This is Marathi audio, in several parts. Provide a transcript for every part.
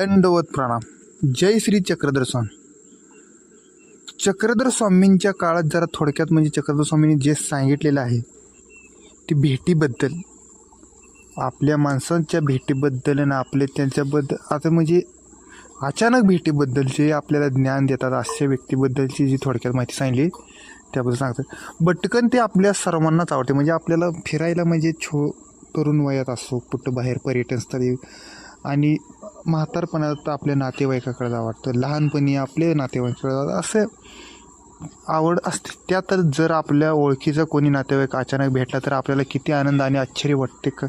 दंडवत प्रणाम. जय श्री चक्रधर स्वामी. चक्रधर स्वामींच्या काळात जरा थोडक्यात म्हणजे चक्रधर स्वामींनी जे सांगितलेलं आहे ते भेटीबद्दल आपल्या माणसांच्या भेटीबद्दल आणि आपले त्यांच्याबद्दल आता म्हणजे अचानक भेटीबद्दल जे आपल्याला ज्ञान देतात अशा व्यक्तीबद्दलची जी थोडक्यात माहिती सांगली त्याबद्दल सांगतात. बटकन ते आपल्या सर्वांनाच आवडते. म्हणजे आपल्याला फिरायला म्हणजे छो तरुण वयात असो कुठं बाहेर पर्यटनस्थळी आणि म्हातारपणात आपल्या नातेवाईकाकडे जावं वाटतं. लहानपणी आपले नातेवाईकाकडे जावं असं आवड असते. त्या तर जर आपल्या ओळखीचा कोणी नातेवाईक अचानक भेटला तर आपल्याला किती आनंद आणि आश्चर्य वाटते का?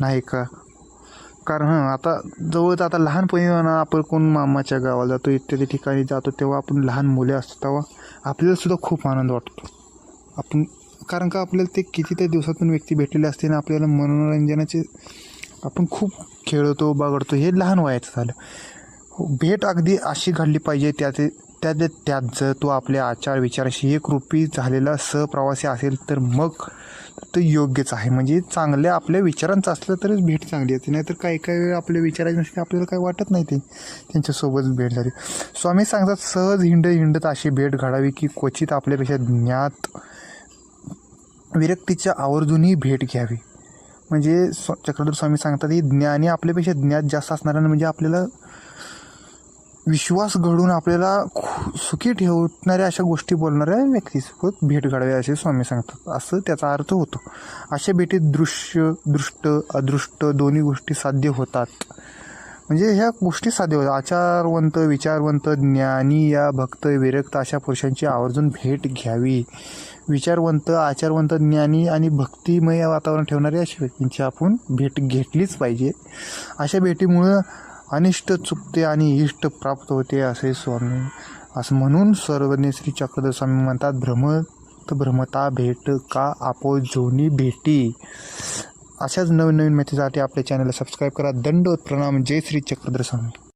नाही का? कारण हां आता जवळ आता लहानपणी ना आपण कोण मामाच्या गावाला जातो इत्यादी ठिकाणी जातो तेव्हा आपण लहान मुले असतो तेव्हा आपल्यालासुद्धा खूप आनंद वाटतो. आपण कारण का आपल्याला ते कितीतरी दिवसातून व्यक्ती भेटलेले असते आणि आपल्याला मनोरंजनाचे आपण खूप खेळतो बागडतो हे लहान वयाचं झालं. हो, भेट अगदी अशी घडली पाहिजे त्याचे त्यात त्यात जर तो आपल्या आचार विचाराशी एक रूपी झालेला सहप्रवासी असेल तर मग ते योग्यच आहे. म्हणजे चांगल्या आपल्या विचारांचं असलं तरच भेट चांगली असते. नाहीतर काही काही वेळ आपल्या विचारांची नसते आपल्याला काही वाटत नाही ते. त्यांच्यासोबत भेट झाली. स्वामी सांगतात सहज हिंड हिंडत अशी भेट घडावी की क्वचित आपल्यापेक्षा ज्ञात विरक्तीच्या आवर्जूनही भेट घ्यावी. म्हणजे स्व चक्रधर स्वामी सांगतात ही ज्ञानी आपल्यापेक्षा ज्ञात जास्त असणाऱ्यांना म्हणजे आपल्याला विश्वास घडून आपल्याला खू- सुखी ठेवणाऱ्या अशा गोष्टी बोलणाऱ्या व्यक्तीसोबत भेट घडावी असे स्वामी सांगतात. असं त्याचा अर्थ होतो. अशा भेटीत दृश्य दृष्ट अदृष्ट दोन्ही गोष्टी साध्य होतात. म्हणजे ह्या गोष्टी साध्य होतात. आचारवंत विचारवंत ज्ञानी या भक्त विरक्त अशा पुरुषांची आवर्जून भेट घ्यावी. विचारवंत आचारवंत ज्ञानी आणि भक्तिमय वातावरण ठेवणाऱ्या अशा व्यक्तींची आपण भेट घेतलीच पाहिजे. अशा भेटीमुळं अनिष्ट चुकते आणि इष्ट प्राप्त होते असे स्वामी असं म्हणून सर्वज्ञ श्री चक्रधर स्वामी म्हणतात भ्रमत भ्रमता भेट का आपो जोनी भेटी. अशाच नवीन नवीन माहितीसाठी आपल्या चॅनलला सबस्क्राईब करा. दंडोत प्रणाम. जय श्री चक्रधर स्वामी